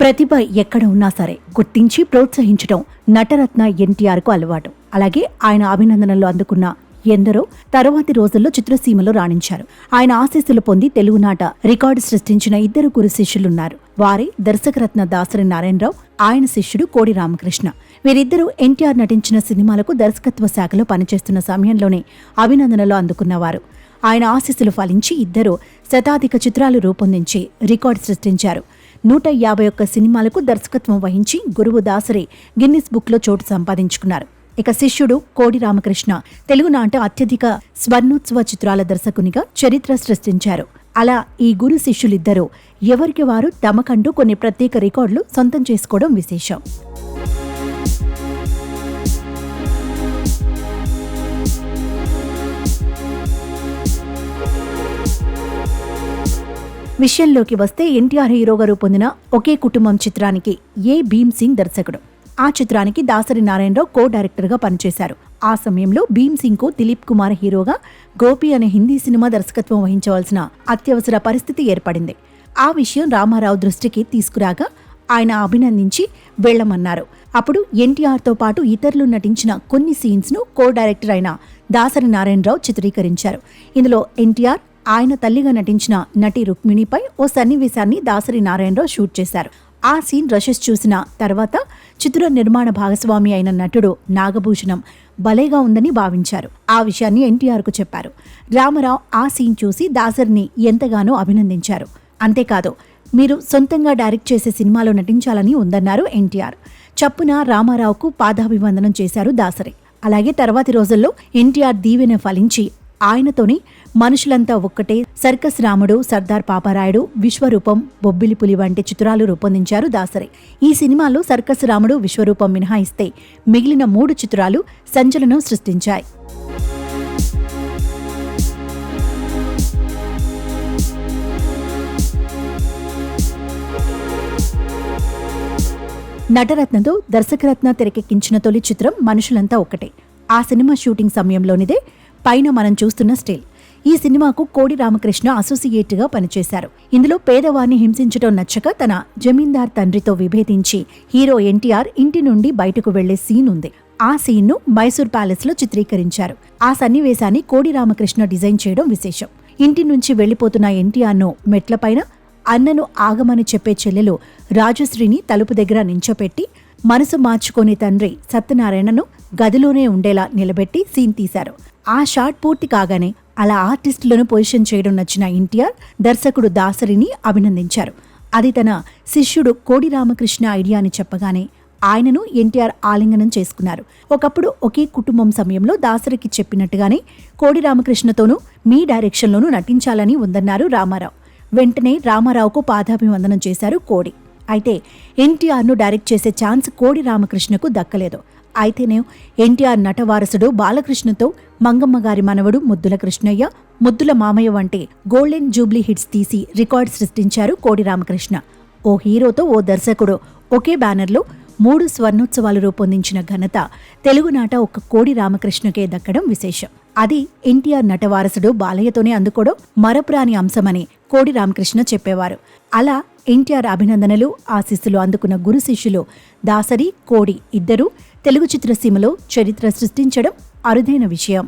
ప్రతిభ ఎక్కడ ఉన్నా సరే గుర్తించి ప్రోత్సహించడం నటరత్న ఎన్టీఆర్కు అలవాటు. అలాగే ఆయన అభినందనలు అందుకున్న ఎందరో తర్వాతి రోజుల్లో చిత్రసీమలో రాణించారు. ఆయన ఆశీస్సులు పొంది తెలుగునాట రికార్డు సృష్టించిన ఇద్దరు గురు శిష్యులున్నారు. వారే దర్శకరత్న దాసరి నారాయణరావు ఆయన శిష్యుడు కోడి రామకృష్ణ. వీరిద్దరూ ఎన్టీఆర్ నటించిన సినిమాలకు దర్శకత్వ శాఖలో పనిచేస్తున్న సమయంలోనే అభినందనలు అందుకున్నవారు. ఆయన ఆశీస్సులు ఫలించి ఇద్దరు శతాధిక చిత్రాలు రూపొందించి రికార్డు సృష్టించారు. నూట యాభై ఒక్క సినిమాలకు దర్శకత్వం వహించి గురువు దాసరి గిన్నిస్ బుక్లో చోటు సంపాదించుకున్నారు. ఇక శిష్యుడు కోడి రామకృష్ణ తెలుగునాట అత్యధిక స్వర్ణోత్సవ చిత్రాల దర్శకునిగా చరిత్ర సృష్టించారు. అలా ఈ గురు శిష్యులిద్దరూ ఎవరికి వారు తమకంటూ కొన్ని ప్రత్యేక రికార్డులు సొంతం చేసుకోవడం విశేషం. విషయంలోకి వస్తే ఎన్టీఆర్ హీరోగా రూపొందిన ఒకే కుటుంబం చిత్రానికి ఏ భీమ్ సింగ్ దర్శకుడు? ఆ చిత్రానికి దాసరి నారాయణరావు కో డైరెక్టర్గా పనిచేశారు. ఆ సమయంలో భీమ్ సింగ్కు దిలీప్ కుమార్ హీరోగా గోపి అనే హిందీ సినిమా దర్శకత్వం వహించవలసిన అత్యవసర పరిస్థితి ఏర్పడింది. ఆ విషయం రామారావు దృష్టికి తీసుకురాగా ఆయన అభినందించి వెళ్ళమన్నారు అప్పుడు ఎన్టీఆర్తో పాటు ఇతరులు నటించిన కొన్ని సీన్స్ను కో డైరెక్టర్ అయిన దాసరి నారాయణరావు చిత్రీకరించారు. ఇందులో ఎన్టీఆర్ ఆయన తల్లిగా నటించిన నటి రుక్మిణిపై ఓ సన్నివేశాన్ని దాసరి నారాయణరావు షూట్ చేశారు. ఆ సీన్ రషెస్ చూసిన తర్వాత చిత్ర నిర్మాణ భాగస్వామి అయిన నటుడు నాగభూషణం భలేగా ఉందని భావించారు. ఆ విషయాన్ని ఎన్టీఆర్కు చెప్పారు. రామారావు ఆ సీన్ చూసి దాసరిని ఎంతగానో అభినందించారు. అంతేకాదు మీరు సొంతంగా డైరెక్ట్ చేసే సినిమాలో నటించాలని ఉందన్నారు ఎన్టీఆర్. చప్పున రామారావుకు పాదాభివందనం చేశారు దాసరి. అలాగే తర్వాతి రోజుల్లో ఎన్టీఆర్ దీవెన ఫలించి ఆయనతోనే మనుషులంతా ఒక్కటే. సర్కస్ రాముడు సర్దార్ పాపారాయుడు విశ్వరూపం బొబ్బిలిపులి వంటి చిత్రాలు రూపొందించారు దాసరి. ఈ సినిమాలో సర్కస్ రాముడు విశ్వరూపం మినహాయిస్తే మిగిలిన మూడు చిత్రాలు సంచలనం సృష్టించాయి. నటరత్నతో దర్శకరత్న తెరకెక్కించిన తొలి చిత్రం మనుషులంతా ఒక్కటే. ఆ సినిమా షూటింగ్ సమయంలోనిదే పైన మనం చూస్తున్న స్టిల్. ఈ సినిమాకు కోడి రామకృష్ణ అసోసియేట్గా పనిచేశారు. ఇందులో పేదవారిని హింసించడం నచ్చక తన జమీందార్ తండ్రితో విభేదించి హీరో ఎన్టీఆర్ ఇంటి నుండి బయటకు వెళ్ళే సీన్ ఉంది. ఆ సీన్ను మైసూర్ ప్యాలెస్లో చిత్రీకరించారు. ఆ సన్నివేశాన్ని కోడి రామకృష్ణ డిజైన్ చేయడం విశేషం. ఇంటి నుంచి వెళ్ళిపోతున్న ఎన్టీఆర్ను మెట్లపైన అన్నను ఆగమని చెప్పే చెల్లెలు రాజశ్రీని తలుపు దగ్గర నించోపెట్టి మనసు మార్చుకునే తండ్రి సత్యనారాయణను గదిలోనే ఉండేలా నిలబెట్టి సీన్ తీశారు. ఆ షాట్ పూర్తి కాగానే అలా ఆర్టిస్టులను పొజిషన్ చేయడం నచ్చిన ఎన్టీఆర్ దర్శకుడు దాసరిని అభినందించారు. అది తన శిష్యుడు కోడి రామకృష్ణ ఐడియా అని చెప్పగానే ఆయనను ఎన్టీఆర్ ఆలింగనం చేసుకున్నారు. ఒకప్పుడు ఒకే కుటుంబం సమయంలో దాసరికి చెప్పినట్టుగానే కోడి రామకృష్ణతోనూ మీ డైరెక్షన్లోనూ నటించాలని ఉందన్నారు రామారావు. వెంటనే రామారావుకు పాదాభివందనం చేశారు కోడి. అయితే ఎన్టీఆర్ను డైరెక్ట్ చేసే ఛాన్స్ కోడి రామకృష్ణకు దక్కలేదు. అయితేనే ఎన్టీఆర్ నటవారసుడు బాలకృష్ణతో మంగమ్మ గారి మనవడు ముద్దుల కృష్ణయ్య ముద్దుల మామయ్య వంటి గోల్డెన్ జూబ్లీ హిట్స్ తీసి రికార్డ్ సృష్టించారు కోడి రామకృష్ణ. ఓ హీరోతో ఓ దర్శకుడు ఒకే బ్యానర్లో మూడు స్వర్ణోత్సవాలు రూపొందించిన ఘనత తెలుగునాట ఒక కోడి రామకృష్ణకే దక్కడం విశేషం. అది ఎన్టీఆర్ నటవారసుడు బాలయ్యతోనే అందుకోవడం మరపురాని అంశమని కోడి రామకృష్ణ చెప్పేవారు. అలా ఎన్టీఆర్ అభినందనలు ఆశీస్సులు అందుకున్న గురు శిష్యులు దాసరి కోడి ఇద్దరూ తెలుగు చిత్రసీమలో చరిత్ర సృష్టించడం అరుదైన విషయం.